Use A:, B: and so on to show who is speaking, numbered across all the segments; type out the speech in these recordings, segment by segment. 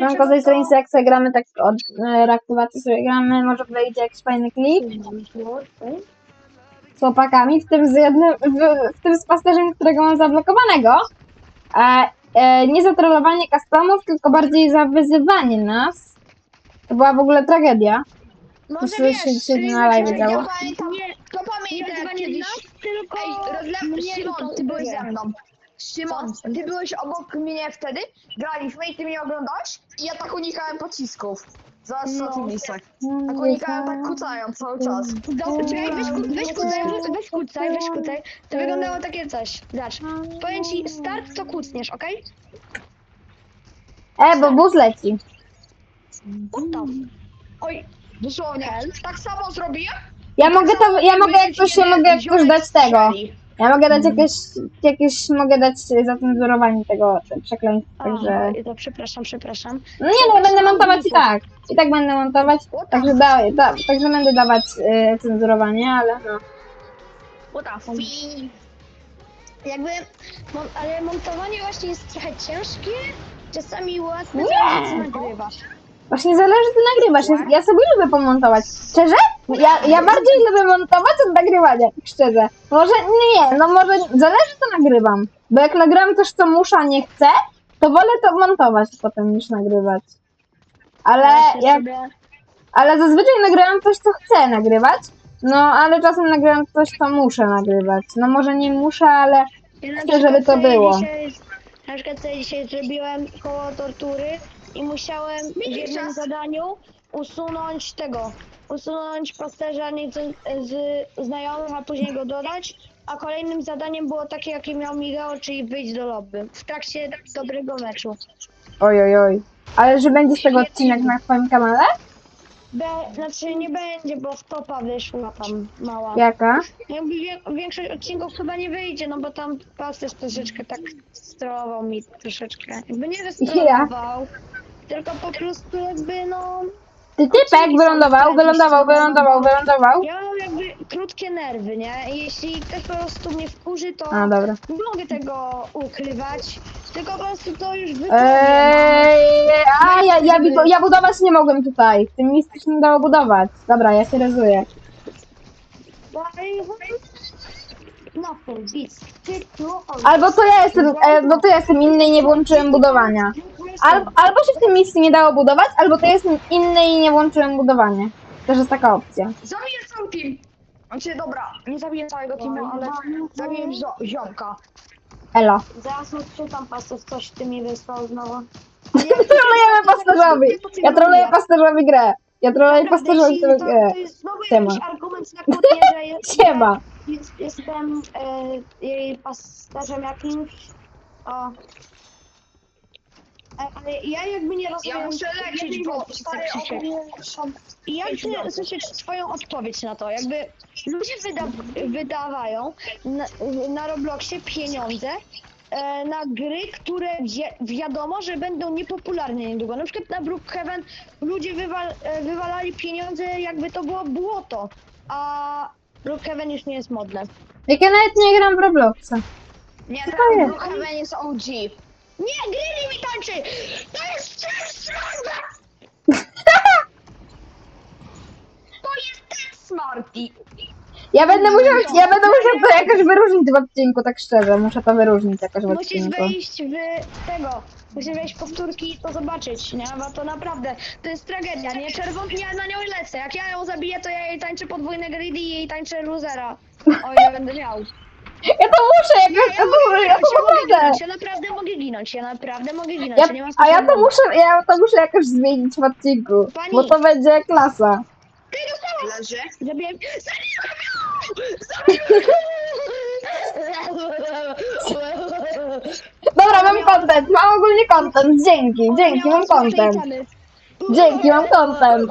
A: Mam
B: czego
A: kozej
B: to-
A: sobie gramy, tak od e, reaktywacji sobie gramy, może wejdzie jakiś fajny klip z chłopakami, w tym z jednym, w, w tym z pasterzem, którego mam zablokowanego. E, e, nie za trollowanie customów, tylko bardziej za wyzywanie nas. To była w ogóle tragedia.
B: Może
A: To
B: wiesz,
A: się dzisiaj
B: czyli
A: na live
B: znaczy,
A: działo.
B: ja pamiętam, to pamiętam jak kiedyś...
C: tylko
B: Ej, rozle...
C: mnie to
B: ty byłeś
C: wie.
B: ze mną. Szymon, ty byłeś obok mnie wtedy, graliśmy i ty mnie oglądałeś i ja tak unikałem pocisków. Co
C: No.
B: ty misek. Tak unikałem, tak kucając cały czas.
C: Dobra, czekaj, weź, ku- weź kucaj, weź kucaj, weź kucaj. To wyglądało takie coś. Zobacz, powiem ci start, to kucniesz, okej?
A: E, bo bus leci.
B: Oj, dosłownie. Tak samo zrobiłem?
A: Ja mogę to, ja mogę jak coś, ja mogę jak coś dać tego. Ja mogę dać jakieś, jakieś, mogę dać zacenzurowanie tego przekleństwa, także...
C: A, to przepraszam, przepraszam.
A: No nie, no będę montować i tak. I tak będę montować, także, da, da, także będę dawać y, cenzurowanie, ale no.
C: What the f- Jakby, mon, ale montowanie właśnie jest trochę ciężkie, czasami łatwe, co nagrywasz.
A: Właśnie zależy, co nagrywasz. Ja, ja sobie lubię pomontować. Szczerze? Ja, ja bardziej lubię montować od nagrywania, tak szczerze. Może, nie, no może, zależy, co nagrywam. Bo jak nagram coś, co muszę, a nie chcę, to wolę to montować potem niż nagrywać. Ale
C: Właśnie
A: jak Ale zazwyczaj nagrywam coś, co chcę nagrywać. No, ale czasem nagrywam coś, co muszę nagrywać. No może nie muszę, ale
C: Ja
A: Chcę, żeby to było.
C: Dzisiaj, na przykład sobie dzisiaj zrobiłem koło tortury i musiałem w jednym
B: czas.
C: zadaniu usunąć tego, usunąć pasterza nie z, znajomych, a później go dodać, a kolejnym zadaniem było takie, jakie miał Migao, czyli wyjść do lobby w trakcie dobrego meczu.
A: oj, oj, oj. Ale że będzie z tego odcinek na twoim kanale?
C: Be, znaczy nie będzie, bo w topa wyszła tam mała.
A: Jaka?
C: Jakby wie, większość odcinków chyba nie wyjdzie, no bo tam pasterz troszeczkę tak strollował mi troszeczkę. Jakby nie, że strollował, tylko po prostu jakby no...
A: Ty typek wylądował, wylądował, wylądował, wylądował.
C: Ja mam jakby krótkie nerwy, nie? I jeśli ktoś po prostu mnie wkurzy, to
A: A, dobra.
C: nie mogę tego ukrywać, tylko po prostu to już wypowiem.
A: Eee, a ja, ja, ja, ja budować nie mogłem tutaj. Tym miejscu się nie dało budować. Dobra, ja się rezuję.
C: No, bis. Ty tu,
A: Albo to ja jestem, e, bo to ja jestem inny i nie włączyłem budowania. Albo, albo się w tym miejscu nie dało budować, albo to jestem inny i nie włączyłem budowania. Też jest taka opcja.
B: Zabiję cały team. Znaczy dobra, nie zabiję całego teamu, ale zabiję zio- ziomka.
A: Elo.
C: Zaraz odczytam pasów, coś ty mi wysłał znowu.
A: Trolujemy pasterzowi. Ja troluję pasterzowi grę. Ja troluję pasterzowi grę.
C: to, jest znowu
A: Siema.
C: argument na kłótnię, że jest,
A: Siema.
C: jest, jestem e, jej pasterzem jakimś. O. Ale ja jakby nie rozumiem...
B: Ja muszę lecieć, bo
C: stary,
B: chcę Krzysiek.
C: ogólnie są- I jak chcę słyszeć twoją odpowiedź na to? Jakby ludzie wyda wydawają na, na Robloxie pieniądze e, na gry, które wi- wiadomo, że będą niepopularne niedługo. Na przykład na Brookhaven ludzie wywal e, wywalali pieniądze, jakby to było błoto, a Brookhaven już nie jest modne.
A: Jak ja nawet nie gram w Robloxa.
B: Nie,
A: to
B: teraz
A: jest?
B: Brookhaven jest OG.
C: Nie, Grilly mi tańczy! To jest przestrzega!
B: To jest ten.
A: Ja będę musiał, ja będę musiał to jakoś wyróżnić w odcinku, tak szczerze. Muszę to wyróżnić jakoś w
C: Musisz
A: odcinku.
C: wejść w tego. Musisz wejść w powtórki i to zobaczyć, nie? Bo to naprawdę, to jest tragedia, nie? Czerwon, ja na nią lecę. Jak ja ją zabiję, to ja jej tańczę podwójne greedy i jej tańczę losera. O ile będę miał.
A: Ja to muszę jakoś,
C: Ja
A: to ja
C: mogę ginąć, ja
A: to
C: mogę ginąć, ja naprawdę mogę ginąć, ja naprawdę mogę ginąć,
A: Ja,
C: ja nie
A: a ja to muszę, ja to muszę jakoś zmienić w odcinku,
C: Pani.
A: bo to będzie klasa.
B: Leży.
C: Zabiłem...
A: Dobra, mam content, mam ogólnie content, dzięki, dzięki, mam content. Dzięki, mam content.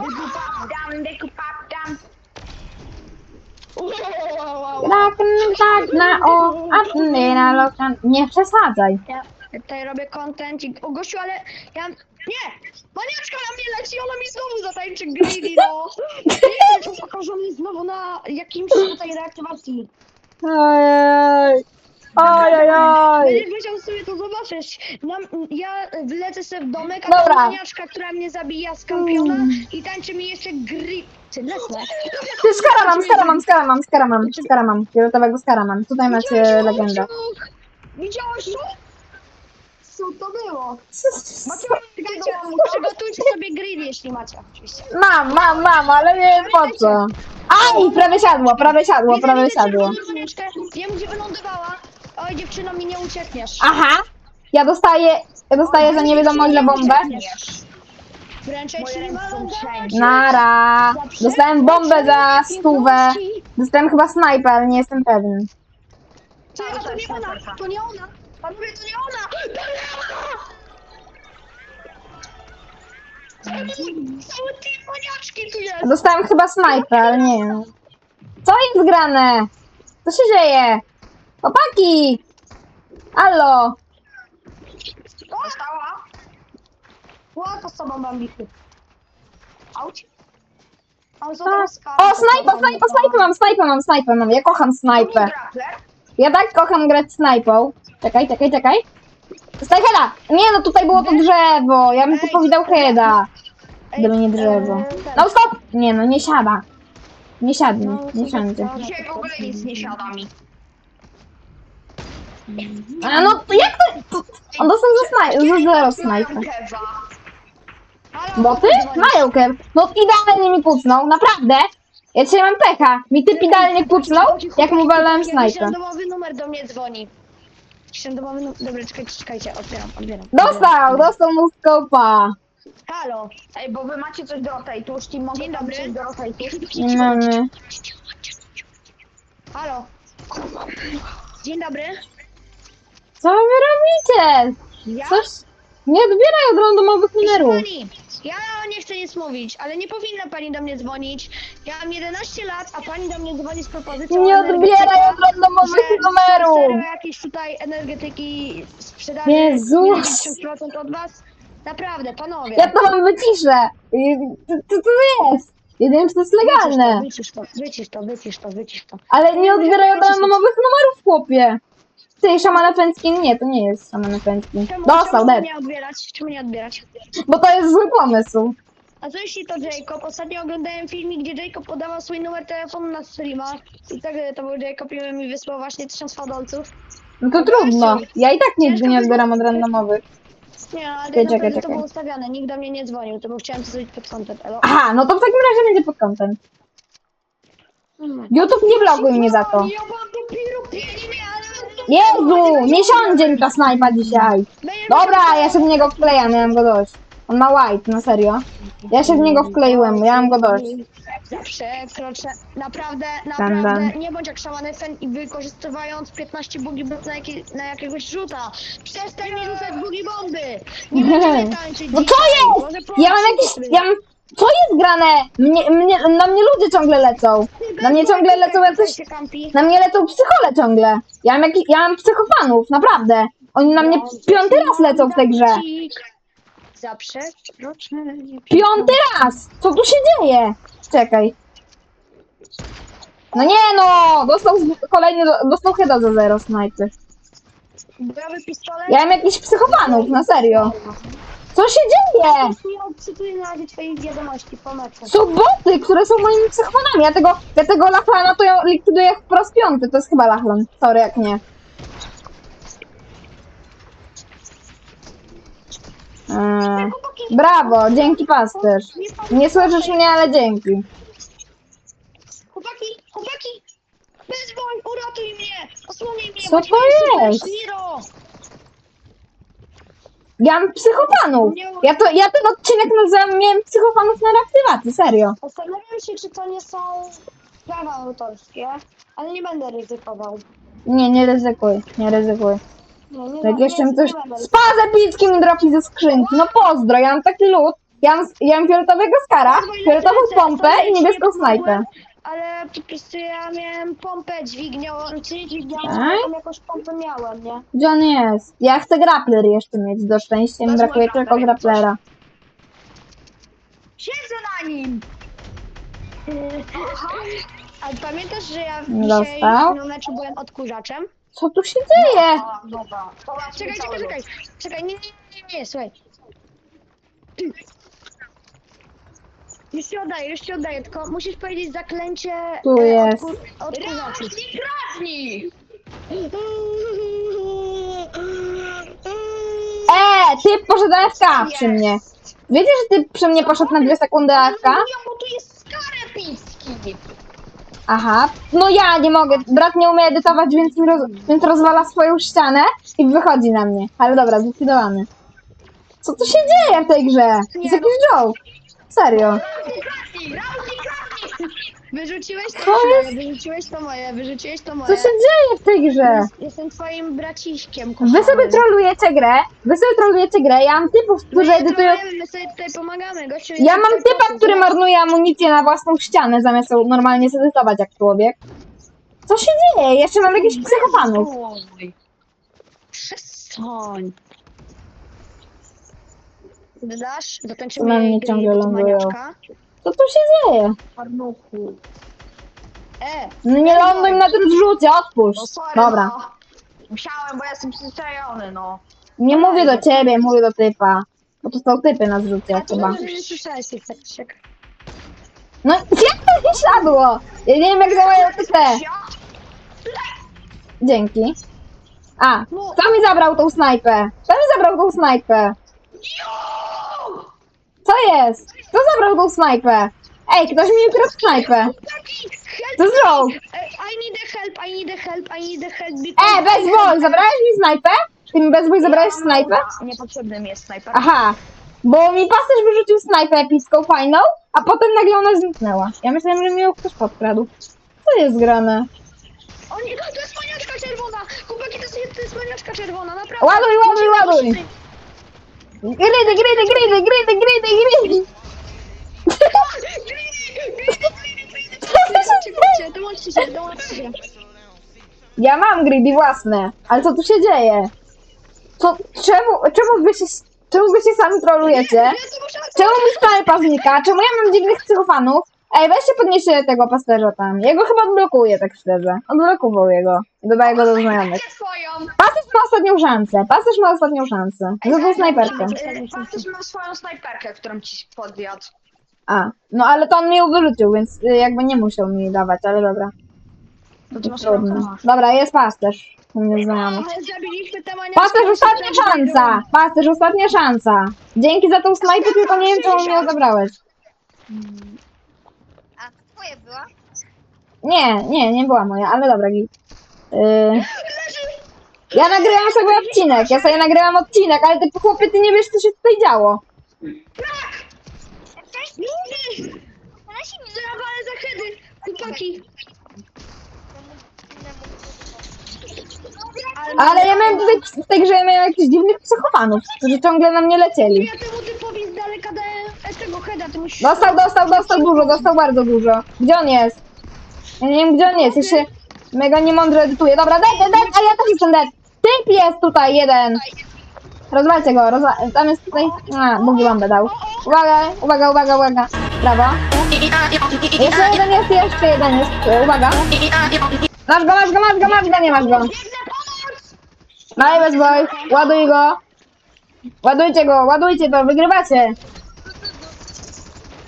A: Na o, a nie na lokan. Nie przesadzaj.
C: Ja tutaj robię content i... O gościu, ale ja... Nie! Maniaczka na mnie leci, ona mi znowu zatańczy greedy, no! Nie chcę pokażony znowu na jakimś tutaj reaktywacji.
A: Ojej. Oj, oj, oj.
C: Będziesz musiał sobie to zobaczyć. Nam, ja wlecę sobie w domek, a
A: Dobra.
C: ta maniaczka, która mnie zabija z kampiona i tańczy mi jeszcze gry... Ty, lecę.
A: Ty skara mam, skara mam, skara mam, skara mam, skara mam. Fioletowego skara mam. Tutaj macie legendę.
C: Maciuk? Widziałeś to? Co to było? Macie, przygotujcie sobie grill, jeśli macie, oczywiście.
A: Mam, mam, mam, ale nie wiem po co. Aj, prawie siadło, prawie siadło,
C: Widzę,
A: prawie
C: widzę
A: siadło.
C: czerwoną maniaczkę. Wiem, gdzie wylądowała. Oj, dziewczyno, mi nie uciekniesz.
A: Aha, ja dostaję, ja dostaję za nie wiadomo ile bombę.
C: Wręcz
B: Moje
C: się nie.
A: Nara. Dostałem bombę za stówę. Dostałem chyba snajper, ale nie jestem pewien.
C: Ty, a to nie ona, to nie ona. Panowie, to nie ona. To nie ona. Cały- Cały team maniaczki tu jest.
A: Dostałem chyba snajper, ale nie wiem. Co jest grane? Co się dzieje? Chłopaki! Halo!
C: Dostała. Ła, to z sobą bambiki. Auć. Kartę.
A: O, snajpa, snajpa, snajpę mam, snajpę mam, snajpę mam. Ja kocham snajpę. Ja tak kocham grać snajpą. Czekaj, czekaj, czekaj. Heada! Nie no, tutaj było to drzewo. Ja bym tu powiedział heada. Gdyby nie drzewo.
C: e, ten.
A: No stop! Nie no, nie siada. Nie siadnie,
C: No,
A: nie siądzie.
B: Dzisiaj w ogóle nic nie siada mi.
A: A no to jak to? on dostał za, snaj za zero snajpę.
B: Mają kewa.
C: Halo,
A: Bo ty? Mają kew. No idealnie mi kucnął, naprawdę. Ja dzisiaj mam pecha. Mi typ idealnie kucnął, jak mu walałem
C: Jakiś
A: snajpę.
C: randomowy numer do mnie dzwoni. Jakiś randomowy numer. Dobra, czekajcie, czekajcie, otwieram, odbieram.
A: Dostał, dostał mu skopa.
C: Halo.
B: Ej, bo wy macie coś do już ci mogę
C: Dzień dobry.
B: coś do rotatu.
A: Nie mamy.
C: Halo. Dzień dobry.
A: Co wy robicie?
C: Ja?
A: Coś? Nie odbieraj od randomowych numerów.
C: pani, ja nie chcę nic mówić, ale nie powinna pani do mnie dzwonić. Ja mam 11 lat, a pani do mnie dzwoni z propozycją
A: Nie odbieraj od randomowych numerów.
C: jakieś tutaj energetyki sprzedaży
A: Jezus.
C: 90% od was. Naprawdę, panowie.
A: Ja to mam wyciszę. Co to jest? Wiem, czy to jest legalne.
C: Wycisz to, wycisz to, wycisz to, wycisz to.
A: Ale nie odbieraj od randomowych numerów, chłopie. Ty, szaman efencki? Nie, to nie jest szaman.
C: Czemu,
A: Dostał,
C: czemu
A: dead.
C: nie odbierać? Czemu nie odbierać?
A: Bo to jest zły pomysł.
C: A co jeśli to Jacob? Ostatnio oglądałem filmik, gdzie Jacob podawał swój numer telefonu na streama. I tak to był Jacob i mi wysłał właśnie tysiąc fadolców.
A: No to trudno. Ja i tak nigdy nie odbieram od randomowych.
C: Nie, ale
A: Czekaj, czekaj,
C: to
A: czekaj.
C: było ustawiane, nikt do mnie nie dzwonił, to bo chciałem to zrobić pod elo.
A: Aha, no to w takim razie będzie pod content. YouTube nie blokuj mnie za to.
C: Ja mam dopiero pięć.
A: Jezu, nie siądzie mi ta snajpa dzisiaj. Dobra, ja się w niego wklejam, miałem go dość. On ma white, na serio. Ja się w niego wkleiłem, ja mam go dość.
C: Przekroczę. Naprawdę, naprawdę,
A: dan.
C: nie bądź jak szamany fen i wykorzystywając 15 bugi bomb na, jakie, na jakiegoś rzuta. Przestań mi rzucać bugi bomby! Nie będziemy tańczyć
A: No co
C: dzisiaj.
A: jest? Ja mam jakieś, ja mam... Co jest grane? Mnie, mnie, na mnie ludzie ciągle lecą. Na mnie ciągle lecą jacyś... Na mnie lecą psychole ciągle. Ja mam, jakiś, ja mam psychofanów, naprawdę. Oni na mnie piąty raz lecą w tej grze. Piąty raz! Co tu się dzieje? Czekaj. No nie no! Dostał z- kolejny, dostał heada za zero snajpy.
C: Pistolet.
A: Ja mam jakichś psychofanów, na serio. Co się dzieje?
C: Nie odczytuję na razie twoich wiadomości po meczu.
A: Są boty, które są moimi psychofanami. Ja tego, ja tego Lachlana to ja likwiduję po raz piąty. To jest chyba Lachlan. Sorry, jak nie. Eee, brawo, dzięki pasterz. Nie słyszysz mnie, ale dzięki.
C: Chłopaki, chłopaki! Wyzwoń, uratuj mnie! Osłonij mnie!
A: To
C: moim
A: jest? Ja mam psychofanów. Ja, to, ja ten odcinek nazywam miałem psychofanów na reaktywacji, serio.
C: Zastanawiam się, czy to nie są prawa autorskie, ale nie będę ryzykował.
A: Nie, nie ryzykuj, nie ryzykuj.
C: Nie, nie,
A: Jak
C: nie,
A: jeszcze mi
C: nie
A: coś...
C: będę.
A: Spas epicki mi dropi ze skrzynki. No pozdro, ja mam taki lód. Ja mam, ja mam fioletowego skara, fioletową pompę i niebieską snajpę.
C: Ale po prostu ja miałem pompę dźwignią, czy nie dźwignią,
A: Tak?
C: tam jakąś pompę miałem, nie?
A: Gdzie on jest? Ja chcę grappler jeszcze mieć, do szczęścia mi
C: Wezmę
A: brakuje tylko
C: jak
A: grapplera.
B: Siedzę na nim!
C: Ale pamiętasz, że ja
A: Dostał?
C: dzisiaj na meczu byłem odkurzaczem?
A: Co tu się dzieje?
B: A, dobra.
C: Czekaj, czekaj, czekaj. Czekaj, nie, nie, nie, nie, słuchaj. Już ci oddaję, już ci oddaję, tylko musisz powiedzieć zaklęcie...
A: Tu
C: e,
A: jest.
C: odkur- Odkurzaczy.
B: Kradnij, kradnij!
A: E, ty poszedł AFK przy mnie. Wiecie, że ty przy mnie poszedł na dwie sekundy AFK?
B: Mówią, bo tu jest skarepicki.
A: Aha. No ja nie mogę. Brat nie umie edytować, więc, mi roz, więc rozwala swoją ścianę i wychodzi na mnie. Ale dobra, zlikwidowany. Co tu się dzieje w tej grze? Jest jakiś joke. Serio.
C: Wyrzuciłeś to
A: Co
C: moje,
A: jest?
C: wyrzuciłeś to moje, wyrzuciłeś to
A: Co
C: moje.
A: się dzieje w tej grze?
C: Jestem twoim braciśkiem,
A: Wy
C: kochanym.
A: sobie trolujecie grę. Wy sobie trolujecie grę. Ja mam typów,
C: My
A: którzy edytują...
C: trolujemy, My sobie tutaj pomagamy, gościu.
A: Ja
C: jest
A: mam
C: tutaj
A: typa, który marnuje amunicję na własną ścianę, zamiast ją normalnie zedytować jak człowiek. Co się dzieje? Jeszcze mam jakichś psychopanów.
B: Oj.
C: Przestań. Dasz?
A: Na mnie
C: gry
A: ciągle lądują.
C: maniaczka.
A: Co tu się dzieje?
B: Arnuchu.
C: E,
A: No nie ląduj na tym odpuść.
B: No sorry,
A: Dobra.
B: no. Musiałem, bo ja jestem przyzwyczajony, no.
A: Nie mówię do ciebie, mówię do typa. Bo to są typy na zrzucie
C: a to
A: chyba.
C: nie słyszałeś tych czy siak.
A: No jak to nie siadło? Ja nie wiem jak działają typy.
B: Ja?
A: Dzięki. A,
C: No.
A: kto mi zabrał tą snajpę? Kto mi zabrał tą snajpę?
B: Jo!
A: Co jest? Kto zabrał tą snajpę? Ej, ktoś mi ukradł snajpę.
C: Taki, help
A: To zrobił.
C: me! E, I need a help, I need a help, I need a help.
A: E, Bezboj, zabrałeś mi snajpę? Ty mi Bezboj zabrałeś snajpę?
B: Niepotrzebny mi jest snajper.
A: Aha, bo mi pasterz wyrzucił snajpę epicką, fajną, a potem nagle ona zniknęła. Ja myślałem, że mi ją ktoś podkradł. Co jest grane?
C: O nie, to jest maniaczka czerwona! Chłopaki, to jest, to jest maniaczka czerwona, naprawdę.
A: Ładuj, ładuj,
C: Musimy-
A: ładuj.
C: musimy-
A: Gridy, gridy, gridy, gridy!
C: Chodźcie, dołączcie się.
A: Ja mam gridy własne, ale co tu się dzieje? Co, czemu, czemu wy się, czemu wy się sami trolujecie? Czemu mi snajpa znika? Czemu ja mam dziwnych psychofanów? Ej, weźcie podnieście tego pasterza tam. Jego chyba odblokuję, tak szczerze. Odblokował jego. Dodaję go do znajomych.
B: Twoją?
A: Pasterz ma ostatnią szansę. Pasterz ma ostatnią szansę. Za tą snajperkę.
B: Patrz, ma swoją snajperkę, którą ci podjadł.
A: A, no ale to on mi ją wyrzucił, więc y, jakby nie musiał mi dawać, ale dobra.
B: To masz swoją
A: Trudno. Dobra, jest pasterz. U mnie znajomych.
C: Zabiliśmy.
A: Pasterz, ostatnia szansa! Pasterz, ostatnia szansa! Dzięki za tą snajpę, tylko nie wiem, czemu mi ją zabrałeś.
D: A twoje była?
A: Nie, nie, nie była moja, ale dobra, git. Yy... Ja nagrywam sobie odcinek, ja sobie nagrywam odcinek, ale ty chłopie, ty nie wiesz, co się tutaj działo.
D: Nasi mi
C: Zawalę za hedy, chłopaki.
A: Ale ja miałem tutaj w tej grze miałem jakichś dziwnych psychofanów, którzy ciągle na mnie lecieli.
C: Ja temu z daleka dałem e, tego heada, ty musisz...
A: Dostał, dostał, dostał dużo, dostał bardzo dużo. Gdzie on jest? Ja nie wiem, gdzie on jest, ja się mega niemądrze edytuję. Dobra, dead, dead, dead, a ja też jestem dead. Typ jest tutaj, jeden. Rozwalcie go, rozwa tam jest tutaj... A, bugi bombę dał. Uwaga, uwaga, uwaga, uwaga. Brawo. Jeszcze jeden jest, jeszcze jeden jest. Uwaga. Masz go, masz go, masz go, masz go, nie masz go. Daj bezboj, ładuj go. Ładujcie go, ładujcie to, wygrywacie.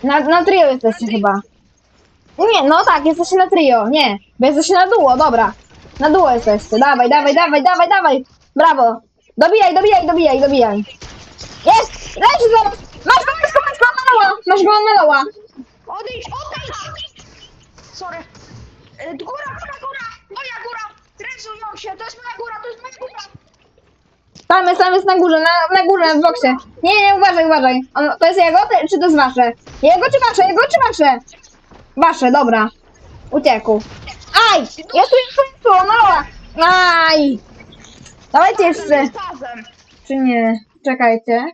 A: Na, na trio jesteście chyba. Nie, no tak, jesteście na trio, nie. Bo jesteście na duo, dobra. Na duo jesteście, dawaj, dawaj, dawaj, dawaj, dawaj. Brawo. Dobijaj, dobijaj, dobijaj, dobijaj. Jest! Leci zaraz! Masz go, masz go, masz go, Meloła! Masz go, Meloła!
C: Odejdź, odejdź!
B: Sorry. Y, Góra, góra, góra! Moja góra! Rysują się, to jest moja góra, to jest moja góra!
A: Tam jest, tam jest na górze, na, na górze, w boksie. Nie, nie, uważaj, uważaj. On, to jest jego, ty- czy to jest wasze? Jego czy wasze, jego czy wasze? Wasze, dobra. Uciekł. Aj! Ja tu tu, no! Aj! Dawajcie jeszcze. Czy nie? Czekajcie.